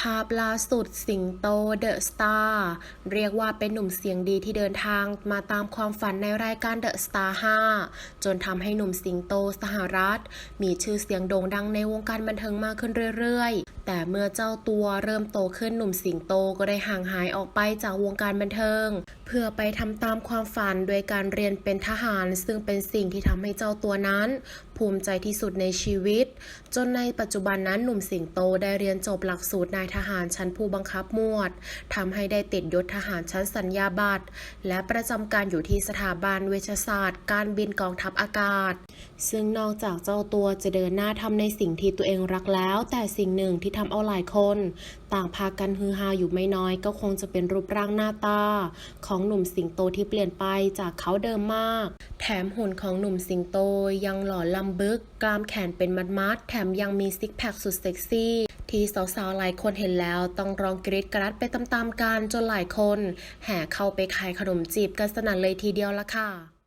ภาพล่าสุดสิงโตเดอะสตาร์เรียกว่าเป็นหนุ่มเสียงดีที่เดินทางมาตามความฝันในรายการเดอะสตาร์5จนทำให้หนุ่มสิงโตสหรัฐ มีชื่อเสียงโด่งดังในวงการบันเทิงมากขึ้นเรื่อยๆ แต่เมื่อเจ้าตัวเริ่มโตขึ้นหนุ่มสิงโตก็ได้ห่างหายออกไปจากวงการบันเทิง เพื่อไปทำตามความฝันโดยการเรียนเป็นทหาร ซึ่งเป็นสิ่งที่ทำให้เจ้าตัวนั้น ภูมิใจที่สุดในชีวิต จนในปัจจุบันนั้นหนุ่มสิงโตได้เรียนจบหลักสูตรนายทหารชั้นผู้บังคับหมวดทำให้ได้ติดยศทหารชั้นสัญญาบัตรและประจำการอยู่ที่สถาบันเวชศาสตร์ การบินกองทัพอากาศ ซึ่งนอกจากเจ้าตัวจะเดินหน้าทำในสิ่งที่ตัวเองรักแล้ว แต่สิ่งหนึ่งที่ทำเอาหลายคน ต่างพากันฮือฮาอยู่ไม่น้อย ก็คงจะเป็นรูปร่างหน้าตา ของหนุ่มสิงโตที่เปลี่ยนไปจากเขาเดิมมาก แถมหุ่นของหนุ่มสิงโตยังหล่อลำบึก กล้ามแขนเป็นมัดๆแถมยังมีซิกแพคสุดเซ็กซี่ ที่สาวๆหลายคนเห็นแล้วต้องร้องกรี๊ดกรัดไปตามๆกันจนหลายคน แห่เข้าไปขายขนมจีบกันสนั่นเลยทีเดียวละค่ะ